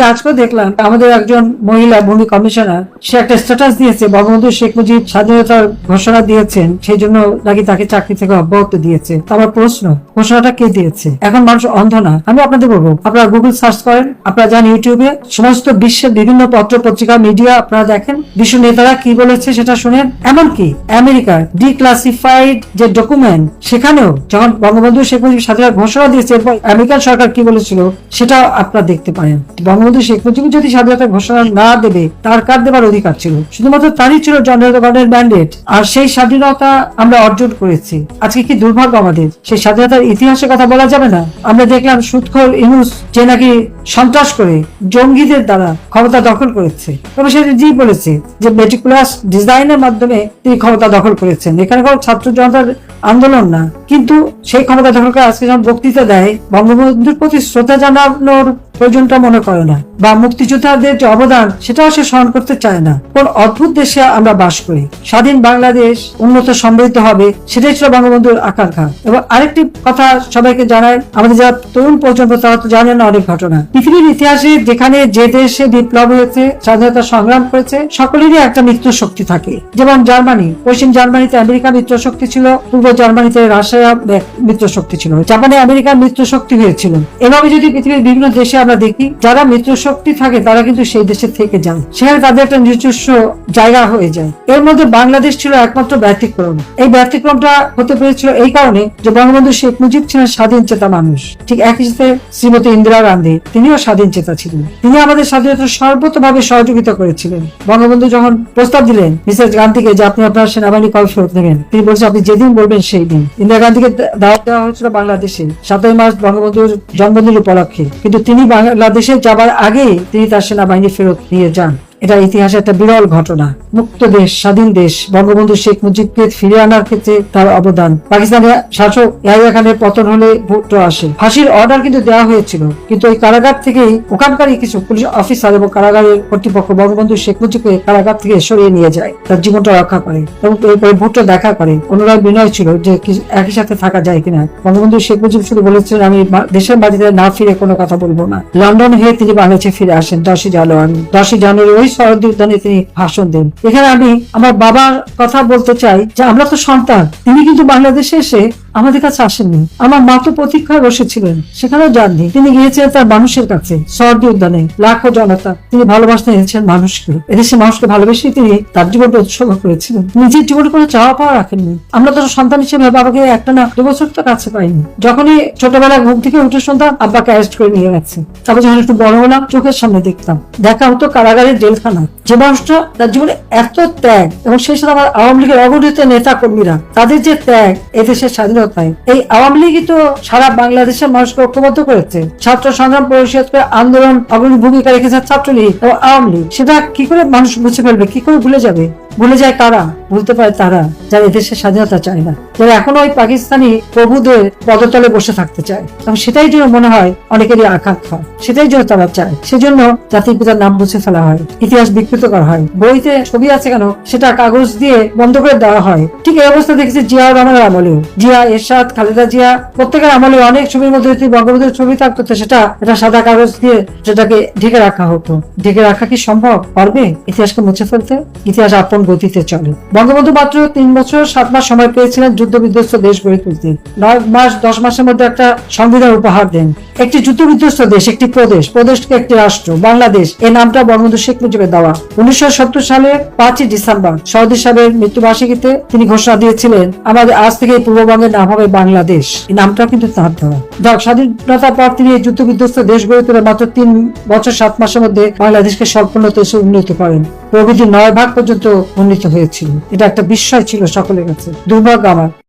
কালকে আজকেও দেখলাম, আমাদের একজন মহিলা ভূমি কমিশনার, সে একটা স্ট্যাটাস দিয়েছে, বঙ্গবন্ধু শেখ মুজিব স্বাধীনতার ঘোষণা দিয়েছেন, সেই জন্য নাকি তাকে চাকরি থেকে অব্যাহত দিয়েছে। আমার প্রশ্ন, ঘোষণাটা কে দিয়েছে? এখন মানুষ অন্ধ না। আমি আপনাদের বলব, আপনারা গুগল সার্চ করেন, আপনারা যান ইউটিউবে সমস্ত বিশ্বের বিভিন্ন পত্র পত্রিকা মিডিয়া আপনারা দেখেন, বিশ্ব নেতারা কি বলেছে সেটা শুনেন। এমনকি আমেরিকার ডিক্লাসিফাইড যে ডকুমেন্ট সেখানেও যখন বঙ্গবন্ধু শেখ মুজিব স্বাধীনতা ঘোষণা দিয়েছে, এরপর আমেরিকান সরকার কি বলেছিল সেটাও আপনারা দেখতে পারেন। বঙ্গবন্ধু শেখ মুজিব যদি স্বাধীনতা ঘোষণা না দেবে, তার কার দেবার অধিকার ছিল? শুধুমাত্র তারই ছিল জনগণের ম্যান্ডেট আর সেই স্বাধীনতা আমরা অর্জন করেছি। আজকে কি দুর্ভাগ্য আমাদের? সেই স্বাধীনতার ইতিহাসের কথা বলা যাবে না? আমরা দেখলাম সুৎখর ইনুস যে নাকি সন্ত্রাস করে জঙ্গিদের দ্বারা ক্ষমতা দখল করেছে। তবে সে জি বলেছে যে মেটিকুলাস ডিজাইনের মাধ্যমে তিনি ক্ষমতা দখল করেছেন। এখানে কোনো ছাত্র জনতার আন্দোলন না। কিন্তু সেই ক্ষমতা দখল করে আজকে যখন বক্তৃতা দেয়, বঙ্গবন্ধুর প্রতি শ্রদ্ধা জানানোর প্রয়োজনটা মনে করে না। বা মুক্তিযোদ্ধাদের যে অবদান, সেটাও সে স্মরণ করতে চায় না। কোন অদ্ভুত দেশে আমরা বাস করি। স্বাধীন বাংলাদেশ উন্নত সমৃদ্ধ হবে, সেটাই ছিল বঙ্গবন্ধুর আকাঙ্ক্ষা। এবং আরেকটি কথা সবাইকে জানায় আমাদের যারা তরুণ প্রজন্ম, তারা তো জানে না অনেক ঘটনা। পৃথিবীর ইতিহাসে যেখানে যে দেশে বিপ্লব হয়েছে, স্বাধীনতা সংগ্রাম করেছে, সকলেরই একটা মিত্র শক্তি থাকে। যেমন জার্মানি, পশ্চিম জার্মানিতে আমেরিকা মিত্র শক্তি ছিল, পূর্ব জার্মানিতে রাশিয়া মিত্র শক্তি ছিল। জাপানে আমেরিকার মিত্র শক্তি হয়েছিল। এভাবে যদি পৃথিবীর বিভিন্ন দেশে আমরা দেখি, যারা মিত্র শক্তি থাকে, তারা কিন্তু সেই দেশে থেকে যান। সেখানে তাদের একটা নিজস্ব জায়গা হয়ে যায়। এর মধ্যে বাংলাদেশ ছিল একমাত্র ব্যতিক্রম। এই ব্যতিক্রমটা হতে পেরেছিল এই কারণে যে বঙ্গবন্ধু শেখ মুজিব ছিলেন স্বাধীন চেতা মানুষ। ঠিক একই সাথে শ্রীমতী ইন্দিরা গান্ধী, তিনিও স্বাধীন চেতা ছিলেন। তিনি আমাদের স্বাধীনতা সর্বতভাবে সহযোগিতা করেছিলেন। বঙ্গবন্ধু যখন প্রস্তাব দিলেন, মিসেস গান্ধীকে যে আপনি আপনার সেনাবাহিনী কবে ফেরত নেবেন, তিনি বলছেন, আপনি যেদিন বলবেন সেই দিন। ইন্দিরা গান্ধীকে দাওয়াত দেওয়া হয়েছিল বাংলাদেশে, সাতই মার্চ বঙ্গবন্ধুর জন্মদিন উপলক্ষে। কিন্তু তিনি বাংলাদেশে যাবার আগেই তিনি তার সেনাবাহিনী ফেরত নিয়ে যান। এটা ইতিহাসে একটা বিরল ঘটনা। মুক্ত দেশ, স্বাধীন দেশ, বঙ্গবন্ধু শেখ মুজিবকে ফিরে আনার ক্ষেত্রে তার অবদান। পাকিস্তানের শাসক ইয়াহিয়া খানের পতন হলে ভুট্টো আসে। ফাঁসির অর্ডার কিন্তু দেওয়া হয়েছিল। কিন্তু ওই কারাগার থেকেই ওখানকারই কিছু পুলিশ অফিসার এবং কারাগারের কর্তৃপক্ষ বঙ্গবন্ধু শেখ মুজিবকে কারাগার থেকে সরিয়ে নিয়ে যায়। তার জীবনটা রক্ষা করে এবং এরপরে ভুট্টো দেখা করে। অনুরাগ বিনয় ছিল যে একই সাথে থাকা যায় কিনা। বঙ্গবন্ধু শেখ মুজিব শুধু বলেছিলেন আমি দেশের বাড়িতে না ফিরে কোনো কথা বলব না। লন্ডন হয়ে তিনি বাংলাদেশে ফিরে আসেন দশই জানুয়ারি। দশই জানুয়ারি ওই শরৎ উদ্যানে তিনি ভাষণ দেন। এখানে আমি আমার বাবার কথা বলতে চাই যে আমরা তো সন্তান, তিনি কিন্তু বাংলাদেশে এসে আমাদের কাছে আসেননি। আমার মা তো প্রতীক্ষায় বসেছিলেন সেখানেও যাননি। তিনি গিয়েছেন তার মানুষের কাছে সর্দি উদ্যানে। লাখো জনতা, তিনি ভালোবাসতে এনেছেন মানুষকে। এদেশের মানুষকে ভালোবেসে তিনি তার জীবনটা উৎসর্গ করেছিলেন। নিজের জীবনে কোনো চাওয়া পাওয়া রাখেননি। আমরা তো সন্তান হিসেবে বাবাকে একটা না দু বছর তো কাছে পাইনি। যখনই ছোটবেলায় ঘুম থেকে উঠে শুনতাম, আব্বাকে অ্যারেস্ট করে নিয়ে গেছে। তারপর যখন একটু বড় হলাম, চোখের সামনে দেখতাম। দেখা হতো কারাগারের জেলখানা যে মানুষটা তার জীবনে এত ত্যাগ, এবং সেই সাথে আমার আওয়ামী লীগের অগণিত নেতা কর্মীরা তাদের যে ত্যাগ, এদেশের স্বাধীনতায় এই আওয়ামী লীগই তো সারা বাংলাদেশের মানুষকে ঐক্যবদ্ধ করেছে। ছাত্র সংগ্রাম পরিষদকে আন্দোলন অগ্রণী ভূমিকা রেখেছে ছাত্রলীগ এবং আওয়ামী লীগ। সেটা কি করে মানুষ বুঝে ফেলবে? কি করে ভুলে যাবে? ভুলে যায় কারা ভুলতে পারে তারা, যারা এদেশের স্বাধীনতা চায় না। যারা এখনও ওই পাকিস্তানি প্রভুদের পদতলে বসে থাকতে চায়। এবং সেটাই জন্য মনে হয় অনেকেরই আকাঙ্ক্ষা সেটাই জন্য তারা চায়। সেজন্য জাতির পিতার নাম মুছে ফেলা হয়, ইতিহাস বিকৃত করা হয়। বইতে ছবি আছে কেন? সেটা কাগজ দিয়ে বন্ধ করে দেওয়া হয়। ঠিক এই অবস্থা দেখেছি জিয়া রহমানের আমলেও। জিয়া এরশাদ, খালেদা জিয়া, প্রত্যেকের আমলে অনেক ছবির মধ্যে যদি বঙ্গবন্ধুর ছবি থাকতো সেটা এটা সাদা কাগজ দিয়ে সেটাকে ঢেকে রাখা হতো। ঢেকে রাখা কি সম্ভব? পারবে? ইতিহাসকে মুছে ফেলতে? ইতিহাস আপন গতিতে চলে। বঙ্গবন্ধু মাত্র তিন বছর, সাত মাস সময় পেয়েছিলেন যুদ্ধ বিধ্বস্ত দেশ গড়ে তুলতে। নয় মাস, দশ মাসের মধ্যে একটা সংবিধান উপহার দেন। একটি যুদ্ধ বিধ্বস্ত দেশ, একটি প্রদেশ। প্রদেশকে একটি রাষ্ট্র, বাংলাদেশ। এই নামটা বঙ্গবন্ধু শেখ মুজিবের দেওয়া। উনিশশো সালের পাঁচই ডিসেম্বর, সৌদি সাহেবের মৃত্যুবার্ষিকীতে তিনি ঘোষণা দিয়েছিলেন, আমাদের আজ থেকে পূর্ববঙ্গের নাম হবে বাংলাদেশ। এই নামটাও কিন্তু তার দেওয়া। যাক, স্বাধীনতার পর তিনি এই যুদ্ধ বিধ্বস্ত দেশ গড়ে তুলে মাত্র তিন বছর, সাত মাসের মধ্যে বাংলাদেশকে এসে উন্নত করেন। প্রভৃতি নয় ভাগ পর্যন্ত উন্নীত হয়েছিল। এটা একটা বিস্ময় ছিল সকলের কাছে। দুর্ভাগ্য আমার।